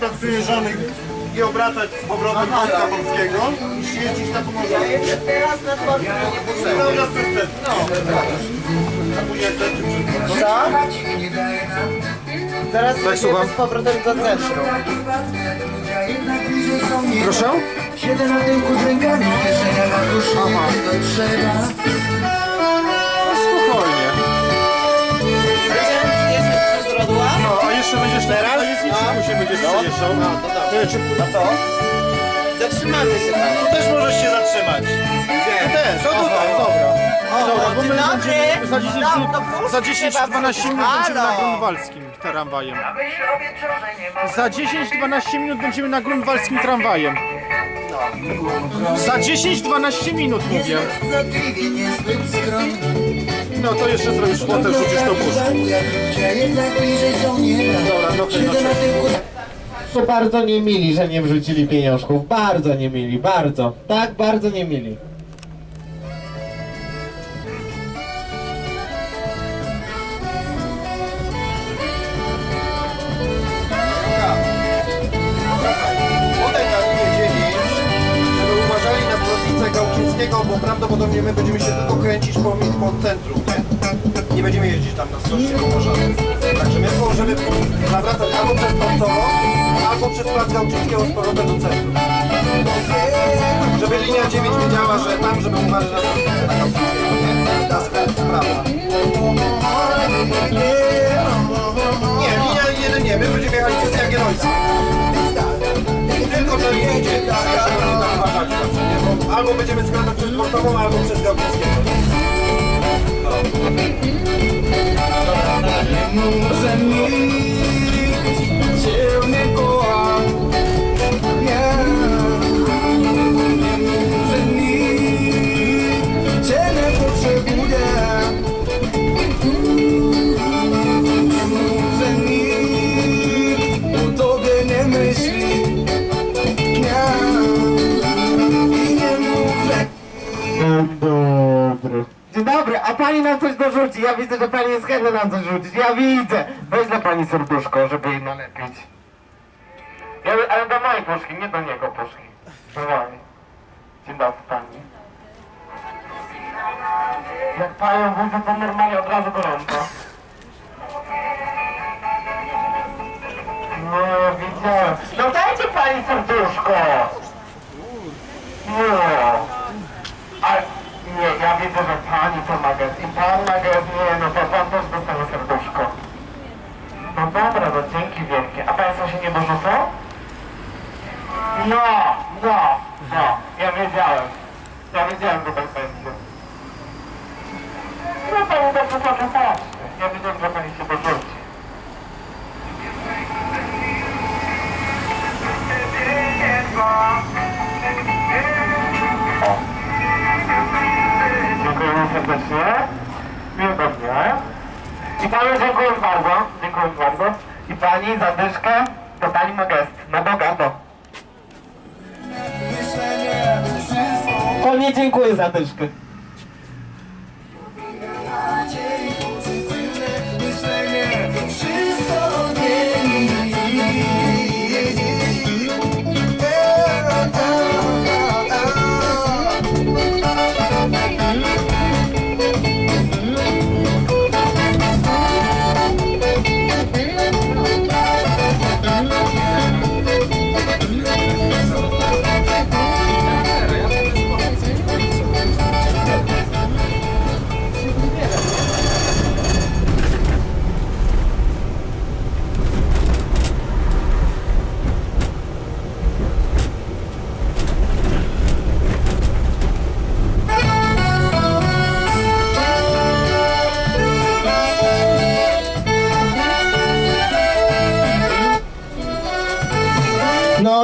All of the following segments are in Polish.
bez wyjeżdżonych i obracać z powrotem Wojska Polskiego niż jeździć na pomoże. Teraz na potrzebne. Cały czas przez centrum. A później jak Co? Teraz słucham? jedziemy z powrotem do centrum. Proszę? Siedzę na tyłku z rękami w kieszeniach, a duszy to trzeba. No, a jeszcze będziesz teraz? A jest nic, się będziesz przejeżdżał. No, to dobrze. Czy, A co? Zatrzymamy się tam. tu też możesz się zatrzymać. Tu też, o tutaj, dobra. Dobra, bo my będziemy za 10 No, minut, to puść za się 10-12 minut Halo. będziemy na Grunwaldzkim tramwajem. Za 10-12 minut będziemy na Grunwaldzkim tramwajem. Za 10-12 minut mówię. Zotliwie niezbyt skromny. No to jeszcze zrobisz fotę, rzucisz są nieba. Dobra, no To bardzo nie mili, że nie wrzucili pieniążków. Bardzo nie mili, bardzo. Tak, bardzo nie mili. Gałczyńskiego, bo prawdopodobnie my będziemy się tylko kręcić po, po centrum, nie? Nie będziemy jeździć tam na stocznie Pomorzany. Także my możemy zawracać albo przez Dworcowo, albo przez Plac Gałczyńskiego z powrotem do centrum. Żeby linia 9 wiedziała, że tam, żeby uważać na prostnicę na Gałczyńskiego, nie? Na skręt w. Nie, linia 1 nie, my będziemy jechali przez Jagiellońską. Uważali zawsze, nie? Bo albo będziemy skręcać przez Portową, albo przez Gałczyńskiego. może nikt Ja widzę, że pani jest chętna nam coś rzucić. Ja widzę. Weź dla pani serduszko, żeby jej nalepić. Ja, ale do mojej puszki, nie do niego puszki. Mojej. Dzień dobry pani. Jak panią budzę, to normalnie od razu gorąco. No, widziałem. No dajcie pani serduszko. No. Widzę, że pani to ma gest. I pan ma gest, nie, no to pan też dostanie serduszko. No dobra, no dzięki wielkie. A państwo się nie dorzucą? No, no, no, ja wiedziałem. Ja wiedziałem, że tak będzie. No pani dobrze może patrzy. Ja wiedziałem, że pani się dorzuci. Dziękujemy serdecznie. Miłego dnia. I panu dziękuję bardzo. Dziękuję bardzo. I pani za dyszkę, to pani ma gest. Na bogato. myślenie wszystko. O nie dziękuję za dyszkę.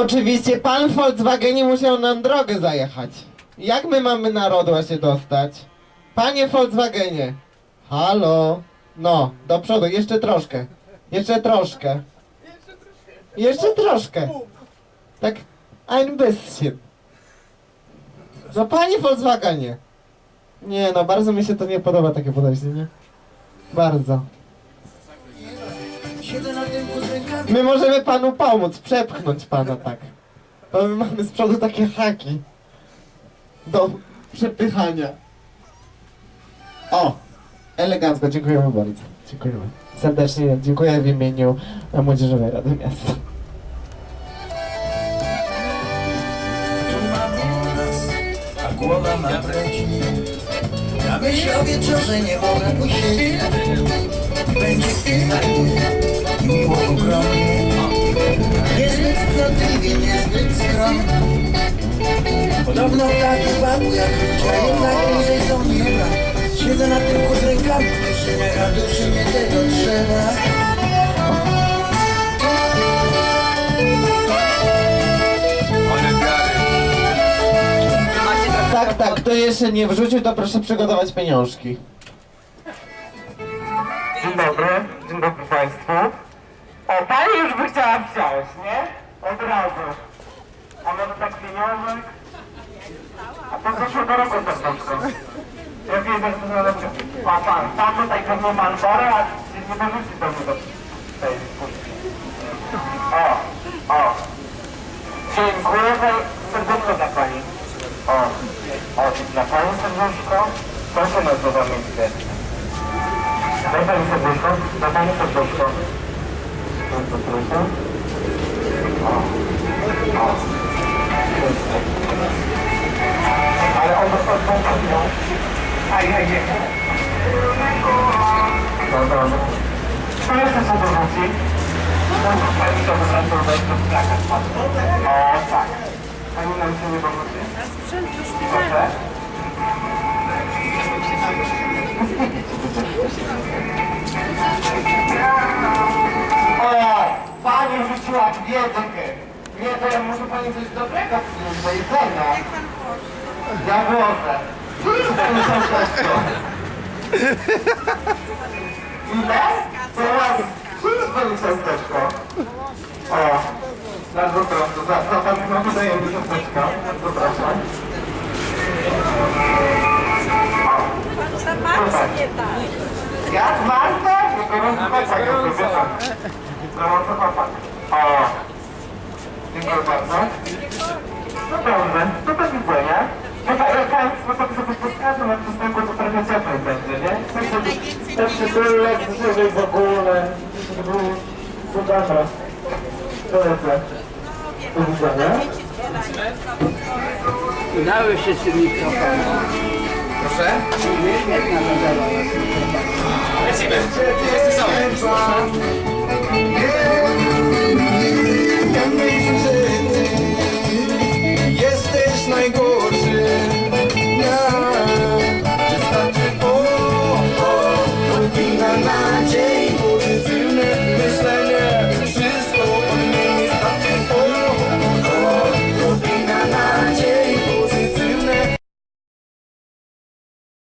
Oczywiście, pan w musiał nam drogę zajechać. Jak my mamy na Rodła się dostać? Panie Volkswagenie. Halo. No, do przodu, jeszcze troszkę. Jeszcze troszkę. Jeszcze troszkę. Tak, ein bisschen. No panie Volkswagenie. Nie no, bardzo mi się to nie podoba takie podejście, nie? Bardzo. My możemy panu pomóc, przepchnąć pana tak. Bo my mamy z przodu takie haki. Do przepychania. O! Elegancko, dziękujemy bardzo. Dziękujemy. Serdecznie dziękuję w imieniu Młodzieżowej Rady Miasta. A głowa ma breci Na myśl o wieczorze nie mogę posiedzieć Będzie fajnie i miło ogromnie Niezbyt wstydliwie, niezbyt skromnie Podobno taki babu jak ludzie, jednak bliżej są nieba Siedzę na tyłku z rękami w kieszeniach, a duszy mnie tego trzeba Tak, tak, kto jeszcze nie wrzucił, to proszę przygotować pieniążki. Dzień dobry, dzień dobry Państwu. O, Pani już by chciała wsiąść, nie? Od razu. A może tak pieniążek? A to z zeszłego roku serduszko. Jak jest zastanawiam A Pan, Pan tutaj pewnie ma Alborę, a nie dorzuci pewnie do tej dyskusji. O, o. Dziękuję serdecznie dla Pani. O, o, dla Pani serduszko. Proszę nas do miejsce. Daj pani serduszko, daj pani serduszko. Bardzo proszę. O, o. Ale on dostał tą kopią. Aj, aj, nie. Dobra. Kto jeszcze się dorzuci? Może pani to wystarczy, że to plakat. O, tak. Pani nam się nie dorzuci? Proszę. O, rzuciła biedkę. Nie, to ja muszę pani coś dobrego przynieść do jedzenia. Ja włożę. Tu jest pani ciasteczko. Ile? Teraz, tu jest pani ciasteczko. O, bardzo proszę, za, za pan no dajemy ciasteczka. Bardzo proszę. Ja z Martą? No gorący chłopak, ja sobie wieszam. Gorący chłopak. O globalność. No dobrze, no do widzenia. Chyba jak Państwo to sobie podkazą, jak przystąpią, to trochę cieplej będzie, nie? Tak się tyle żywej w ogóle. No dobra. To lecę. Do widzenia. Udały się z tym mikrofonem. Proszę? Lecimy. Jesteś sam.